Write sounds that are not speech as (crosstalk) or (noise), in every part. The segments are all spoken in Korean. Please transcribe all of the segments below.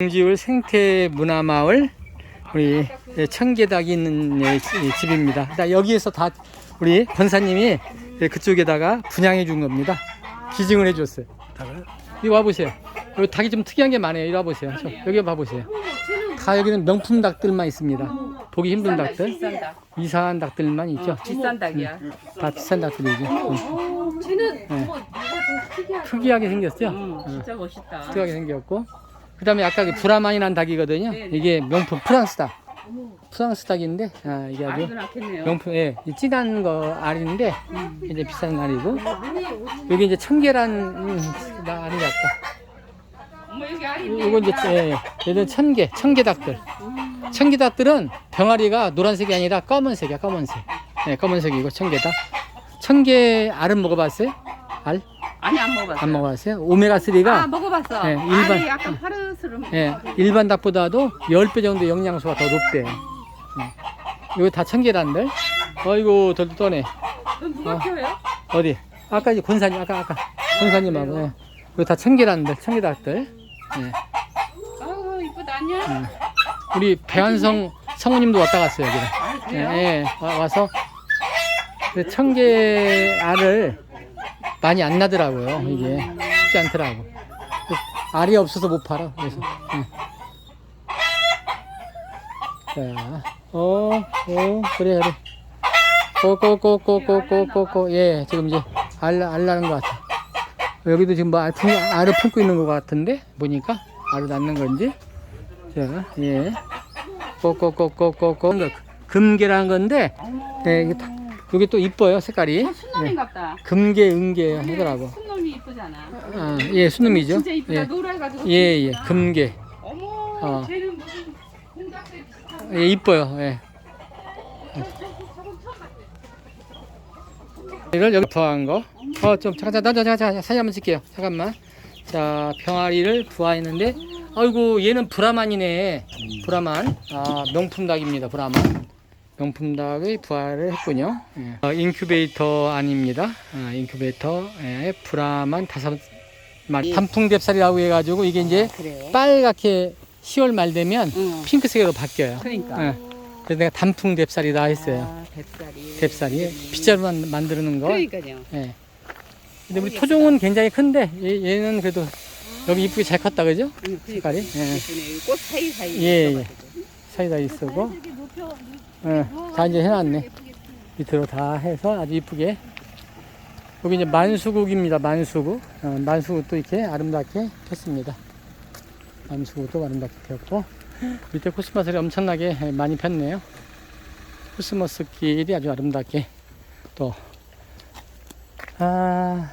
정지울 생태문화마을 우리 청계닭이 있는 예, 지- 집입니다. 자, 여기에서 다 우리 권사님이 예, 그쪽에다가 분양해 준 겁니다. 기증을 해 줬어요. 닭을. 이리 와 보세요. 여기 닭이 좀 특이한 게 많아요. 이리 와 보세요. 저, 여기 봐 보세요. 다 여기는 명품 닭들만 있습니다. 보기 힘든 닭들, 비싼 닭. 이상한 닭들만 있죠. 비싼 닭이야. 다 비싼 닭들이죠. 응. 쟤는 네. 뭐 뭐가 좀 특이하다. 특이하게 생겼죠. 진짜 멋있다. 특이하게 생겼고 그 다음에 아까 그 브라만이 난 닭이거든요. 네, 네. 이게 명품 프랑스 닭. 프랑스 닭인데 아, 이게 아주 낳겠네요. 명품 예, 이 진한 거 알인데 이제 비싼 알이고 여기 이제 청계란 음, 나 알이 같다. 어머 여기 알이 이거 이제 예, 얘들 청계 청계 닭들. 청계 닭들은 병아리가 노란색이 아니라 검은색이야 검은색. 예, 검은색이고 청계 닭. 청계 알은 먹어봤어요? 알? 아니 안 먹어봤어. 안 먹어봤어요? 오메가 3가 아 먹어봤어. 네, 일반- 알이 약간 파르스름. 예, 일반 닭보다도 10배 정도 영양소가 더 높대요. 예. 이거 다 청계란들. 어이구, 덜 떠네. 그럼 누가 어. 키워요? 어디? 아까 이제 권사님, 아까, 아까. 권사님하고, 예. 이거 다 청계란들, 청계닭들. 예. 아우 이쁘다 아니야? 우리 배한성 성우님도 왔다 갔어요, 여기는. 아 예, 그래요? 예. 와, 와서 그 청계알을 많이 안 나더라고요, 이게. 쉽지 않더라고. 그 알이 없어서 못 팔아, 그래서. 예. 자, 어, 어, 그래, 그래. 꼬꼬꼬꼬꼬꼬꼬꼬, 예, 지금 이제 알, 알 나는 것 같아. 여기도 지금 뭐 알, 품, 알을 품고 있는 것 같은데, 보니까. 알을 낳는 건지. 자, 예. 꼬꼬꼬꼬꼬꼬. 금계라는 건데, 예, 이게 다, 여기 또 이뻐요, 색깔이. 어, 순놈인 같다. 금계, 은계 하더라고. 순놈이 이쁘잖아. 아, 예, 순놈이죠. 진짜 이쁘다. 예, 노래가지고. 예, 예, 금계. 어머 어. 쟤는 무슨 공작새 비슷한. 예, 이뻐요. 예. 이걸 여기 부화한 거. 어, 좀 잠깐, 잠깐, 잠깐, 잠깐, 사진 한번 찍게요. 잠깐만. 자, 병아리를 부화했는데, 아이고, 얘는 브라만이네. 브라만. 아, 명품 닭입니다. 브라만. 명품 닭의 부화를 했군요. 예. 어, 인큐베이터 아닙니다. 아, 인큐베이터에 브라만 다섯 마리. 단풍뎁살이라고 해가지고, 이게 이제 그래요? 빨갛게 10월 말 되면 응. 핑크색으로 바뀌어요. 그러니까. 예. 그래서 내가 단풍 뎁살이다 했어요. 아, 뱃살이. 뎁살이 빗자루 만 만드는 거. 그러니까요. 예. 근데 우리 토종은 굉장히 큰데 얘, 얘는 그래도 여기 이쁘게 잘 컸다 그죠? 응, 색깔이? 그러니까. 예. 예쁘네. 꽃 사이 사이. 예, 예. 사이다 있고. 예. 다 이제 해놨네. 밑으로 다 해서 아주 이쁘게. 여기 이제 만수국입니다. 만수국. 어, 만수국도 이렇게 아름답게 폈습니다. 만수국도 아름답게 폈고. 밑에 코스모스를 엄청나게 많이 폈네요. 코스모스 길이 아주 아름답게 또, 아,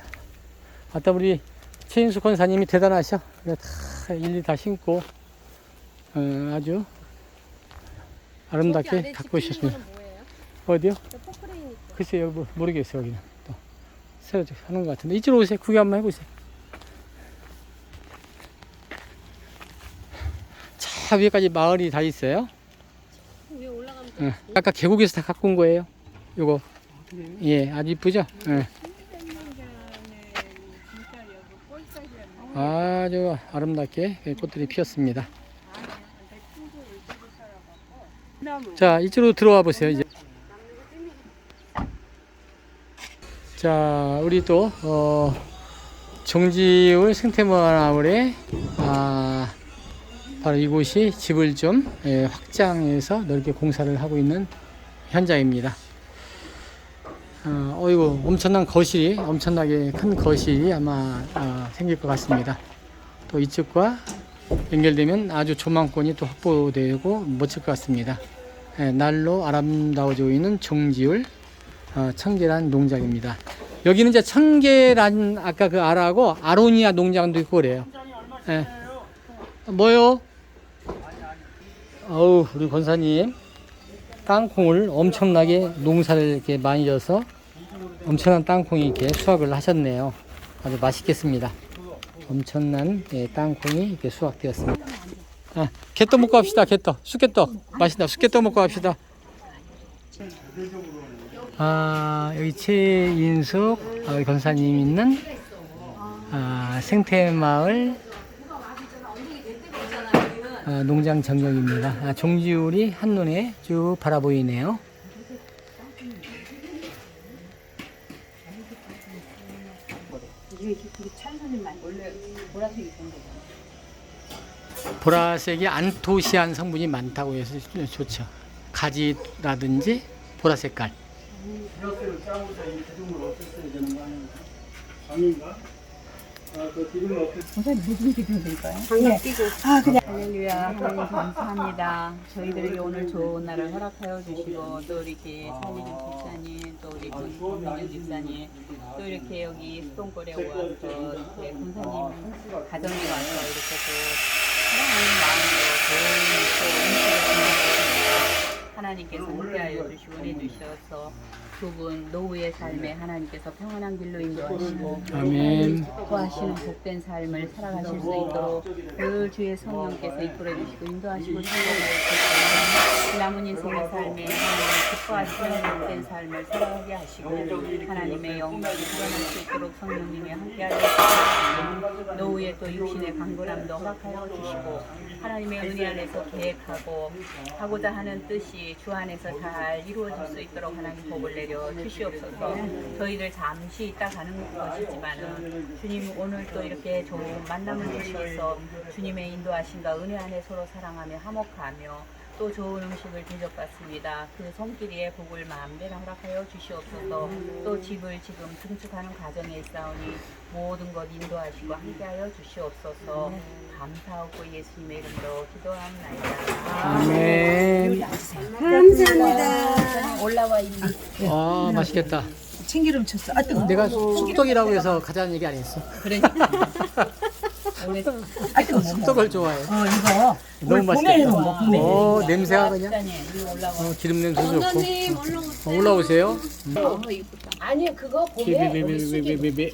아따 우리 최인수 권사님이 대단하셔. 그래, 다 일일이 다 심고, 어, 아주 아름답게 갖고 오셨습니다. 어디요? 글쎄요, 뭐, 모르겠어요, 여기는. 또, 새로 하는 것 같은데. 이쪽으로 오세요. 구경 한번 해보세요. 차 위에까지 마을이 다 있어요. 위에 올라가면 예. 아까 계곡에서 다 갖고 온 거예요. 요거. 예, 아주 이쁘죠? 예. 아주 아름답게 꽃들이 피었습니다. 자, 이쪽으로 들어와 보세요, 이제. 자, 우리 또, 어, 정지울 생태문화마을에, 아, 바로 이곳이 집을 좀 예, 확장해서 넓게 공사를 하고 있는 현장입니다. 어, 어이구, 엄청난 거실이, 엄청나게 큰 거실이 아마 어, 생길 것 같습니다. 또 이쪽과 연결되면 아주 조망권이 또 확보되고 멋질 것 같습니다. 예, 날로 아름다워지고 있는 정지울 어, 청계란 농장입니다. 여기는 이제 청계란 아까 그 알하고 아로니아 농장도 있고 그래요. 예. 뭐요? 어우, 우리 권사님. 땅콩을 엄청나게 농사를 이렇게 많이 져서 엄청난 땅콩이 이렇게 수확을 하셨네요. 아주 맛있겠습니다. 엄청난 예, 땅콩이 이렇게 수확되었습니다. 아, 개떡 먹고 합시다. 개떡. 쑥개떡. 맛있다. 쑥개떡 먹고 합시다. 아, 여기 최인숙 어, 권사님 있는 아, 생태마을 아, 농장 정력입니다. 아, 종지울이 한눈에 쭉 바라보이네요. 원래 보라색이 있던 거잖아. 보라색이 안토시안 성분이 많다고 해서 좋죠. 가지라든지 보라 색깔. 우선 무슨 기도 드릴까요? 방금 끼고. 아, 그냥. 할렐루야 하나님 감사합니다. 저희들에게 오늘 좋은 날을 허락하여 주시고 또 이렇게 살리는 집사님 또 우리 김민준 집사님 또 이렇게 여기 수동골에 와서 이렇게 군사님 가정에 와서 이렇게 또 마음으로 좋은 또 음식을 하나님께서 함께하여 주시고 은혜 주셔서 두분 노후의 삶에 하나님께서 평안한 길로 인도하시고 아멘. 구하시는 복된 삶을 살아가실 수 있도록 늘 주의 성령께서 이끌어 주시고 인도하시고 축복하시고 남은 인생의 삶에 하나님 기뻐하시는 복된 삶을 살아가게 하시고 하나님의 영광이 드러날 수 있도록 성령님이 함께하여 주시고 노후에 또 육신의 강건함도 허락하여 주시고 하나님의 은혜 안에서 계획하고 하고자 하는 뜻이 주 안에서 잘 이루어질 수 있도록 하나님 복을 내려 주시옵소서. 저희들 잠시 있다 가는 것이지만은 주님 오늘 또 이렇게 좋은 만남을 주셔서 주님의 인도하심과 은혜 안에 서로 사랑하며 화목하며 또 좋은 음식을 대접받습니다. 그 손길이의 복을 마음대로 허락하여 주시옵소서. 또 집을 지금 증축하는 과정에 있사오니 모든 것 인도하시고 함께하여 주시옵소서. 감사하고 예수님의 이름으로 기도합니다. 아멘. 감사합니다. 올라와 있는 아, 맛있겠다. 참기름 쳤어. 아, 뜨거. 내가 쑥떡이라고 해서 가자는 얘기 안 했어. 원래 (laughs) 아. 쑥떡을 좋아해. 어, 이거. 너무 맛있겠다. 먹어, 봄에. 어, 냄새가 그냥 이리 올라와. 어, 기름 냄새 좋고. 어, 올라오세요. 어, 이쁘다. 아니, 그거 봄에 비비비비비비비.